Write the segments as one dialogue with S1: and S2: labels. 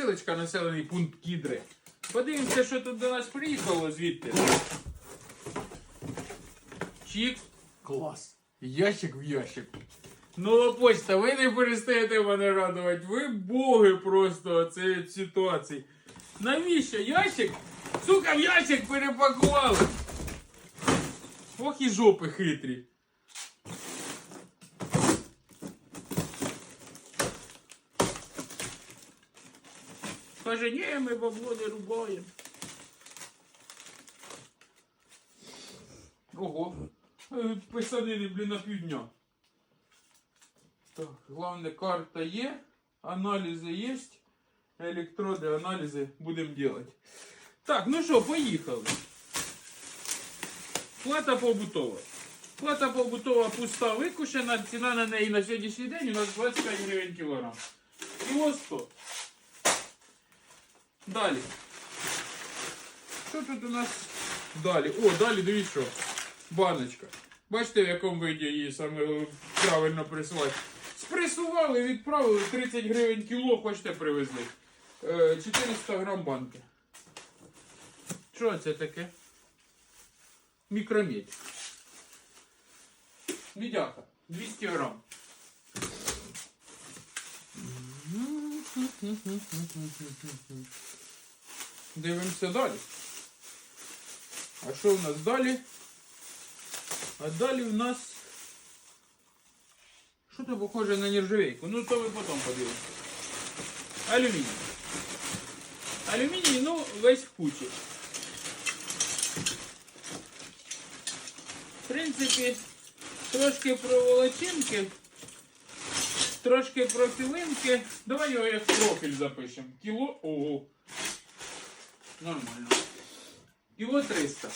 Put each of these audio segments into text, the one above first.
S1: посилочка, населений пункт Кідри. Подивимося, що тут до нас приїхало звідти. Чік. Клас. Ящик в ящик. Нова почта, ви не перестаєте мене радувати. Ви боги просто цієї ситуації. Навіщо ящик? Сука, в ящик перепакували. Ох і жопи хитрі. Каже, ні, ми бабло не рубаємо. Ого. Е, Писанини, блін, на півдня. Так, головне, карта є, аналізи є, електроди, аналізи будемо робити. Так, ну що, поїхали. Плата побутова. Плата побутова пуста викушена, ціна на неї на сьогоднішній день у нас 25 гривень кілограм. Кіло 100. Далі. Що тут у нас далі? О, далі дивіться що. Баночка. Бачите, в якому виді її саме правильно присилати. Спресували, відправили 30 гривень кіло, хочете привезли. Е, 400 грам банки. Що це таке? Мікромедь. Мідяка. 200 грам. Дивимося далі. А що в нас далі? А далі в нас. Що то похоже на нержавейку? Ну то ви потім подивитесь. Алюміній. Алюміній, ну, весь в кучі. В принципі, трошки проволочинки, трошки профілинки. Давай його як профіль запишемо. Кіло. Ого. Нормально. Кіло 300.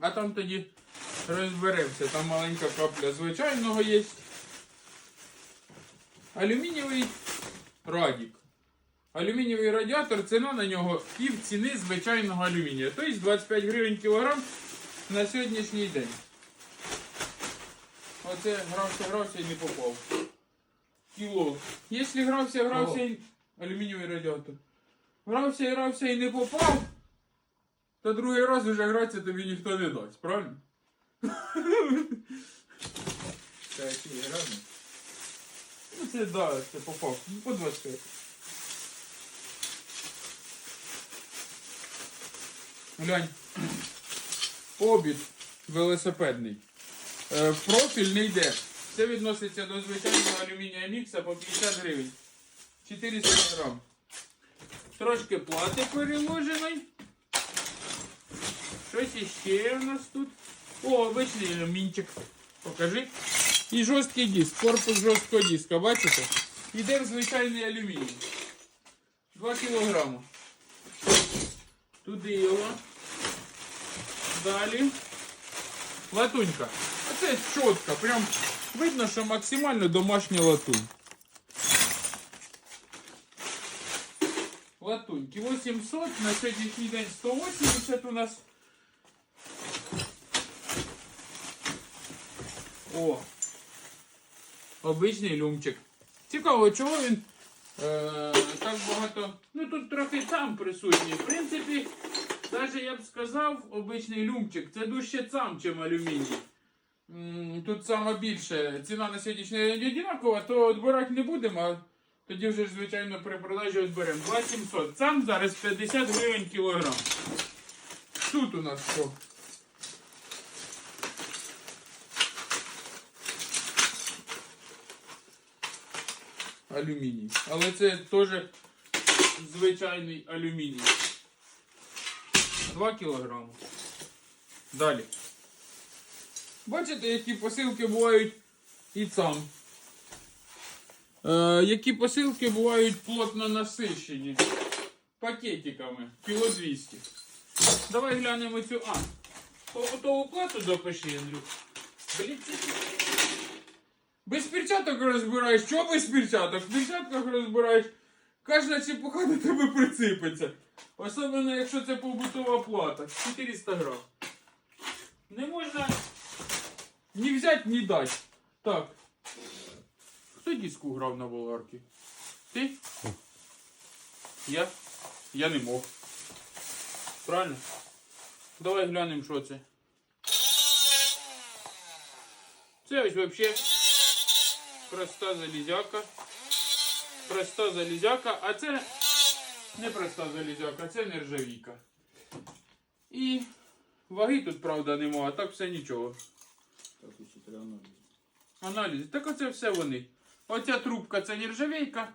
S1: А там тоді розберемося. Там маленька капля звичайного є. Алюмінієвий радік. Алюмінієвий радіатор, ціна на нього пів ціни звичайного алюмінія. Тобто 25 гривень кілограм на сьогоднішній день. Оце грався, грався і не попав. Кіло. Якщо грався, грався. Алюмінієвий радіатор. Грався і грався і не попав, то другий раз вже гратися тобі ніхто не дасть, правильно? Це який грами? Ну це да, це попав. Ну, по 25. Глянь. Обід велосипедний. Е, профіль не йде. Це відноситься до звичайного алюмінія мікса по 50 гривень. 400 грам. Трошки плати переложений. Щось іще у нас тут. О, обичний алюмінчик. Покажи. І жорсткий диск, корпус жорсткого диска, бачите? Іде в звичайний алюміній. 2 кілограми. Туди його. Далі. Латунька. Оце чітко. Прям видно, що максимально домашня латунь. Латуньки 800, на сьогоднішній день 180 у нас. О! Обичний люмчик. Цікаво, чого він е, так багато. Ну тут трохи цам присутній. В принципі, навіть я б сказав, обичний люмчик. Це дужче цам, чим алюміній. Тут саме більше ціна на сьогоднішній день одинакова, то відбирати не будемо, тоді вже звичайно, при продажі зберемо. 2700. Сам зараз 50 гривень кілограм. Тут у нас що? Алюміній. Але це теж звичайний алюміній. 2 кілограми. Далі. Бачите, які посилки бувають і сам. Е, які посилки бувають плотно насищені пакетиками. Кіло 200. Давай глянемо цю. А, побутову плату допиши, Андрюк. Блін. Без перчаток розбираєш. Чого без перчаток? В перчатках розбираєш. Кожна чепуха до тебе приципиться. Особливо, якщо це побутова плата. 400 грам. Не можна ні взяти, ні дати. Так. Хто диску грав на болгарки? Ти? Я? Я не мог. Правильно? Давай глянемо, що це. Це ось взагалі проста залізяка. Проста залізяка, а це не проста залізяка, це нержавійка. І ваги тут, правда, нема, а так все нічого.
S2: Так, ще треба аналіз.
S1: Аналіз. Так оце все вони. Оця трубка це нержавійка.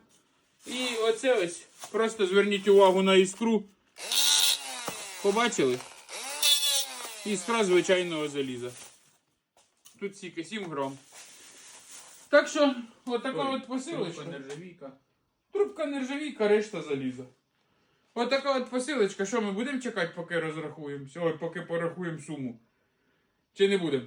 S1: І оце ось. Просто зверніть увагу на іскру. Побачили? Іскра звичайного заліза. Тут стільки 7 грам. Так що, отака от посилочка.
S2: нержавійка.
S1: Трубка нержавійка, решта заліза. Отака от посилочка. Що ми будемо чекати, поки розрахуємося? Ой, поки порахуємо суму. Чи не будемо?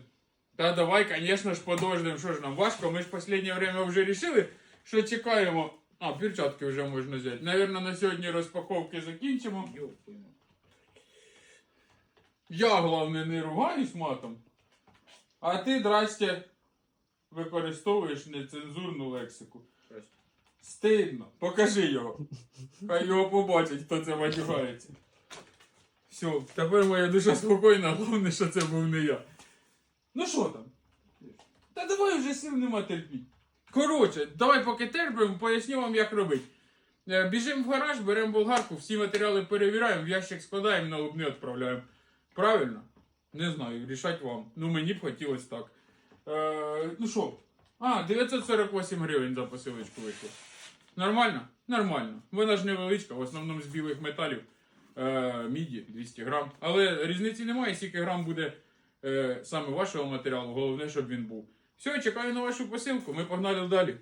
S1: Та давай, звісно ж, подождемо. Що ж нам важко? Ми ж в останнє время вже рішили, що чекаємо. А, перчатки вже можна взяти. Навірно, на сьогодні розпаковки закінчимо. Я, головне, не ругаюсь матом. А ти, здрасте, використовуєш нецензурну лексику. Стидно. Покажи його. Хай його побачить, хто це матюгається. Все, тепер моя душа спокійна, головне, що це був не я. Ну що там? Та давай вже сил нема терпіть. Коротше, давай поки терпимо, поясню вам, як робити. Е, Біжимо в гараж, беремо болгарку, всі матеріали перевіряємо, в ящик складаємо, на лубни відправляємо. Правильно? Не знаю, рішать вам. Ну мені б хотілося так. Е, ну що? А, 948 гривень за посилочку вийшло. Нормально? Нормально. Вона ж невеличка, в основному з білих металів. Е, міді 200 грам. Але різниці немає, скільки грам буде е, саме вашого матеріалу. Головне, щоб він був. Все, чекаю на вашу посилку. Ми погнали далі.